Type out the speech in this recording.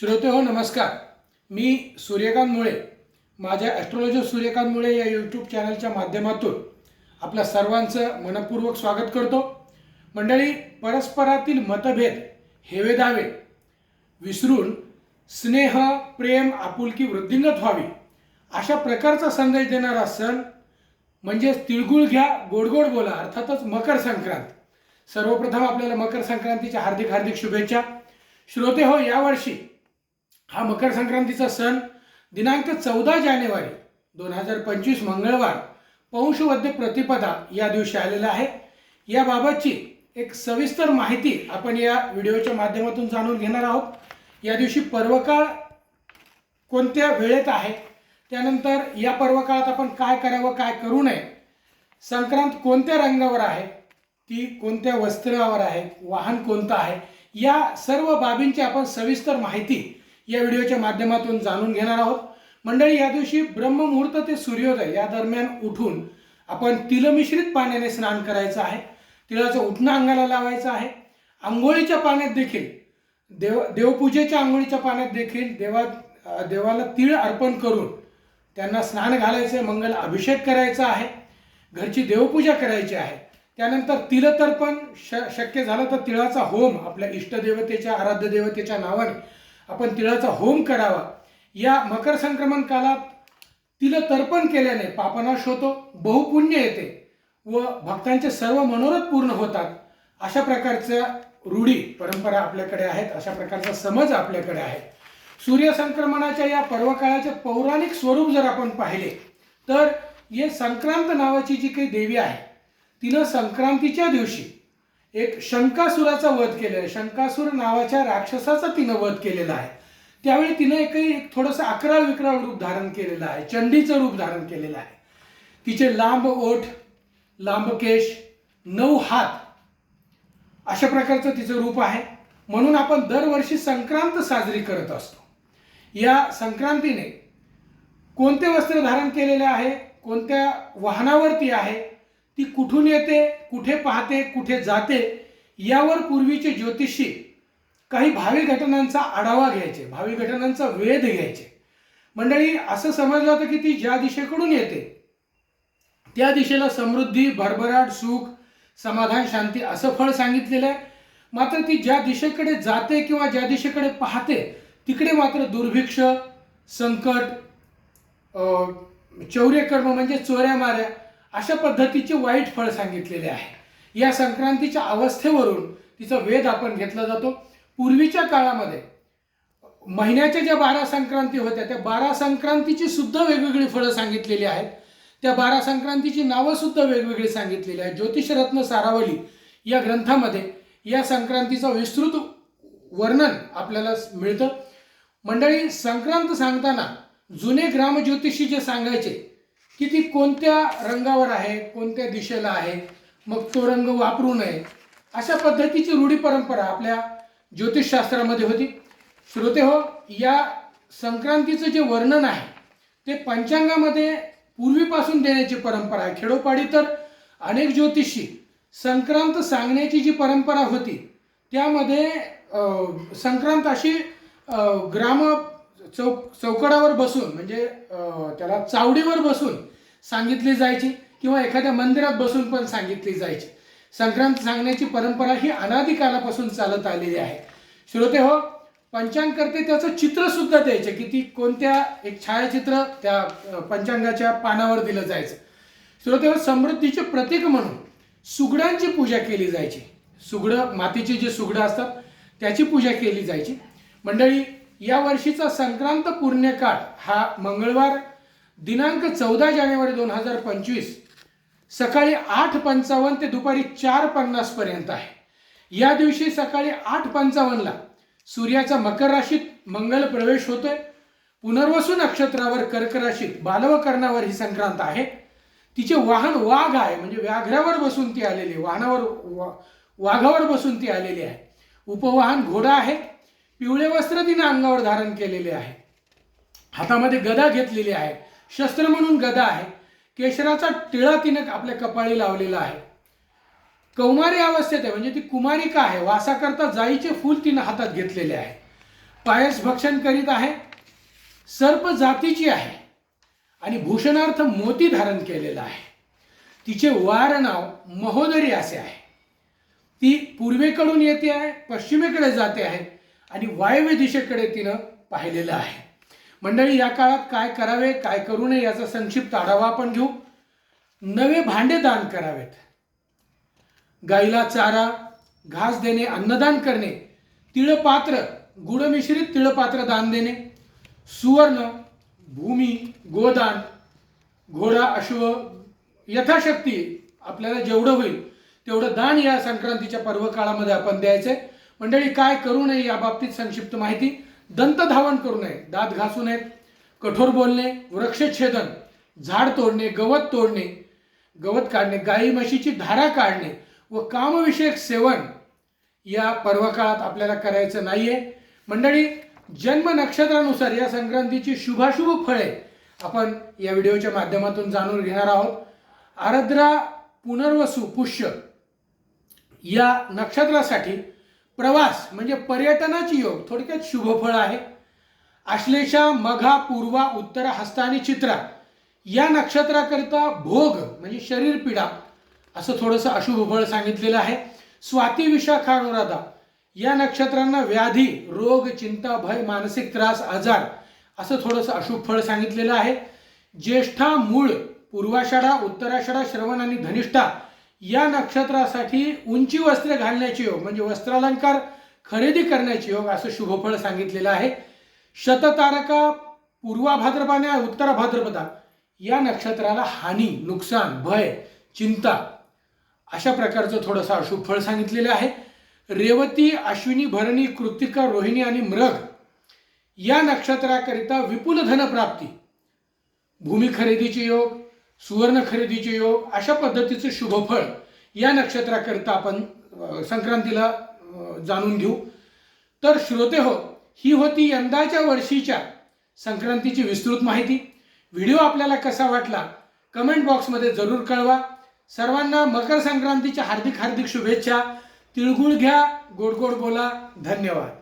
श्रोते हो नमस्कार. मी सूर्यकांत मुळे माझ्या ॲस्ट्रॉलॉजर सूर्यकांत मुळे या यूट्यूब चॅनलच्या माध्यमातून आपल्या सर्वांचं मनपूर्वक स्वागत करतो. मंडळी परस्परातील मतभेद हेवेदावे विसरून स्नेह प्रेम आपुलकी वृद्धिंगत व्हावी अशा प्रकारचा संदेश देणारा सण म्हणजेच तिळगुळ घ्या गोडगोड बोला अर्थातच मकर संक्रांत. सर्वप्रथम आपल्याला मकर संक्रांतीच्या हार्दिक हार्दिक शुभेच्छा. श्रोते हो यावर्षी हा मकर संक्रांतीचा सण दिनांक चौदा जानेवारी दोन हजार पंचवीस मंगळवार पौंशवद्य प्रतिपदा या दिवशी आलेला आहे. याबाबतची एक सविस्तर माहिती आपण या व्हिडिओच्या माध्यमातून जाणून घेणार आहोत. या दिवशी पर्वकाळ कोणत्या वेळेत आहे? त्यानंतर या पर्वकाळात आपण काय करावं काय करू नये? संक्रांत कोणत्या रंगावर आहे? ती कोणत्या वस्त्रावर आहे? वाहन कोणतं आहे? या सर्व बाबींची आपण सविस्तर माहिती या व्हिडिओच्या माध्यमातून जाणून घेणार आहोत. मंडळी या दिवशी ब्रह्ममुहूर्त ते सूर्योदय या दरम्यान उठून आपण तिलमिश्रित पाण्याने स्नान करायचं आहे. तिळाचं उठणं अंगाला लावायचं आहे. आंघोळीच्या पाण्यात देखील देव देवपूजेच्या आंघोळीच्या पाण्यात देखील देवा देवाला तिळ अर्पण करून त्यांना स्नान घालायचं मंगल अभिषेक करायचा आहे. घरची देवपूजा करायची आहे. त्यानंतर तिलतर्पण श शक्य झालं तर तिळाचा होम आपल्या इष्टदेवतेच्या आराध्य देवतेच्या नावाने आपण तिळाचा होम करावा. या मकर संक्रमण काळात तिलतर्पण केल्याने पापनाश होतो बहुपुण्य येते व भक्तांचे सर्व मनोरथ पूर्ण होतात. अशा प्रकारच्या रूढी परंपरा आपल्याकडे आहेत अशा प्रकारचा समज आपल्याकडे आहे. सूर्यसंक्रमणाच्या या पर्वकाळाचे पौराणिक स्वरूप जर आपण पाहिले तर ये संक्रांत नावाची जी काही देवी आहे तिनं संक्रांतीच्या दिवशी एक शंकासुराचा वध केलेला आहे. शंकासूर नावाच्या राक्षसाचा तिनं वध केलेला आहे. त्यावेळी तिनं एकही एक थोडंसं अकरा विकराळ रूप धारण केलेलं आहे. चंडीचं रूप धारण केलेलं आहे. तिचे लांब ओठ लांब केश नऊ हात अशा प्रकारचं तिचं रूप आहे. म्हणून आपण दरवर्षी संक्रांत साजरी करत असतो. या संक्रांतीने कोणते वस्त्र धारण केलेले आहे? कोणत्या वाहनावरती आहे? ती कुठून येते कुठे पाहते कुठे जाते यावर पूर्वीचे ज्योतिषी काही भावी घटनांचा आढावा घ्यायचे भावी घटनांचा वेध घ्यायचे. मंडळी असं समजलं होतं की ती ज्या दिशेकडून येते त्या दिशेला समृद्धी भरभराट सुख समाधान शांती असं फळ सांगितलेलं आहे. मात्र ती ज्या दिशेकडे जाते किंवा ज्या दिशेकडे पाहते तिकडे मात्र दुर्भिक्ष संकट चौर्यकर्म म्हणजे चोऱ्या माऱ्या अशा पद्धतीचे वाईट फळ सांगितलेले आहे. या संक्रांतीच्या अवस्थेवरून तिचा वेध आपण घेतला जातो. पूर्वीच्या काळामध्ये महिन्याच्या ज्या बारा संक्रांती होत्या त्या बारा संक्रांतीची सुद्धा वेगवेगळी फळं सांगितलेली आहेत. त्या बारा संक्रांतीची नावं सुद्धा वेगवेगळी सांगितलेली आहेत. ज्योतिषरत्न सारावली या ग्रंथामध्ये या संक्रांतीचं विस्तृत वर्णन आपल्याला मिळतं. मंडळी संक्रांत सांगताना जुने ग्रामज्योतिषी जे सांगायचे की ती कोणत्या रंगावर आहे कोणत्या दिशेला आहे मग तो रंग वापरू नये. अशा पद्धतीची रूढी परंपरा आपल्या ज्योतिषशास्त्रामध्ये होती. श्रोते हो या संक्रांतीचं जे वर्णन आहे ते पंचांगामध्ये पूर्वीपासून देण्याची परंपरा आहे. खेडोपाडी तर अनेक ज्योतिषी संक्रांत सांगण्याची जी परंपरा होती त्यामध्ये संक्रांत अशी ग्राम चौक चौकडावर बसून म्हणजे त्याला चावडीवर बसून सांगितली जायची किंवा एखाद्या मंदिरात बसून पण सांगितली जायची. संक्रांत सांगण्याची परंपरा ही अनादी कालापासून चालत आलेली आहे. श्रोते हो पंचांग करते त्याचं चित्र सुद्धा द्यायचे की ती कोणत्या एक छायाचित्र त्या पंचांगाच्या पानावर दिलं जायचं. श्रोते हो समृद्धीचे प्रतीक म्हणून सुगडांची पूजा केली जायची. सुगडं मातीचे जे सुगडं असतात त्याची पूजा केली जायची. मंडळी या वर्षीचा संक्रांत पुण्यकाळ हा मंगळवार दिनांक चौदा जानेवारी दोन हजार पंचवीस सकाळी आठ पंचावन्न ते दुपारी चार पन्नास पर्यंत आहे. या दिवशी सकाळी आठ पंचावन्नला सूर्याचा मकर राशीत मंगल प्रवेश होतोय. पुनर्वसू नक्षत्रावर कर्क राशीत बालवकर्णावर ही संक्रांत आहे. तिचे वाहन वाघ आहे म्हणजे व्याघ्रावर बसून ती आलेली आहे. वाहनावर वा- वाघावर बसून ती आलेली आहे. उपवाहन घोडा आहे. पिवळे वस्त्र तिने अंगावर धारण केलेले आहे. हातामध्ये गदा घेतलेली आहे. शस्त्र म्हणून गदा आहे. केशराचा टिळा तिने आपल्या कपाळी लावलेला आहे. कौमारी अवस्थेत आहे. म्हणजे ती कुमारिका आहे. वासाकरता जाईचे फूल तिनं हातात घेतलेले आहे. पायस भक्षण करीत आहे. सर्प जातीची आहे. आणि भूषणार्थ मोती धारण केलेला आहे. तिचे वार नाव महोदरी असे आहे. ती पूर्वेकडून येते आहे पश्चिमेकडे जाते आहे. आणि वायव्य दिशेकडे तिनं पाहिलेलं आहे. मंडळी या काळात काय करावे काय करू नये याचा संक्षिप्त आढावा आपण घेऊ. नवे भांडे दान करावेत. गाईला चारा घास देणे अन्नदान करणे तिळपात्र गुडमिश्रित तिळपात्र दान देणे सुवर्ण भूमी गोदान घोडा अश्व यथाशक्ती आपल्याला जेवढं होईल तेवढं दान या संक्रांतीच्या पर्व काळामध्ये आपण द्यायचंय. मंडळी काय करू नये या बाबतीत संक्षिप्त माहिती. दंत धावण करू नये दात घासू नये कठोर बोलणे वृक्षछेदन झाड तोडणे गवत तोडणे गवत काढणे गाई म्हशीची धारा काढणे व कामविषयक सेवन या पर्वकाळात आपल्याला करायचं नाहीये. मंडळी जन्म नक्षत्रानुसार या संक्रांतीची शुभाशुभ फळे आपण या व्हिडिओच्या माध्यमातून जाणून घेणार आहोत. आरद्रा पुनर्वसू पुष्य या नक्षत्रासाठी प्रवास म्हणजे पर्यटनाची योग. थोडक्यात शुभफळ आहे. आश्लेषा मघा पूर्वा उत्तर हस्ता आणि चित्रा या नक्षत्राकरिता भोग म्हणजे शरीर पीडा असं थोडंसं अशुभ फळ सांगितलेलं आहे. स्वाती विशाखा अनुराधा या नक्षत्रांना व्याधी रोग चिंता भय मानसिक त्रास आजार असं थोडंसं अशुभ फळ सांगितलेलं आहे. ज्येष्ठा मूळ पूर्वाषाढा उत्तराषाढा श्रवण आणि धनिष्ठा या नक्षत्रासाठी उंची वस्त्रे घालण्याचे योग म्हणजे वस्त्रालंकार खरेदी करण्याचे योग असं शुभफळ सांगितलेलं आहे. शततारका पूर्वा भाद्रपदा उत्तरा भाद्रपदा या नक्षत्राला हानी नुकसान भय चिंता अशा प्रकारचं थोडंसं अशुभ फळ सांगितलेलं आहे. रेवती अश्विनी भरणी कृतिका रोहिणी आणि मृग या नक्षत्राकरिता विपुल धनप्राप्ती. भूमी खरेदीचे योग सुवर्ण खरेदीचे योग अशा पद्धतीचं शुभफळ या नक्षत्राकरिता आपण संक्रांतीला जाणून घेऊ. तर श्रोते हो ही होती यंदाच्या वर्षीच्या संक्रांतीची विस्तृत माहिती. व्हिडिओ आपल्याला कसा वाटला? कमेंट बॉक्समध्ये जरूर कळवा. सर्वांना मकर संक्रांतीच्या हार्दिक हार्दिक शुभेच्छा. तिळगुळ घ्या. गोड गोड बोला. धन्यवाद.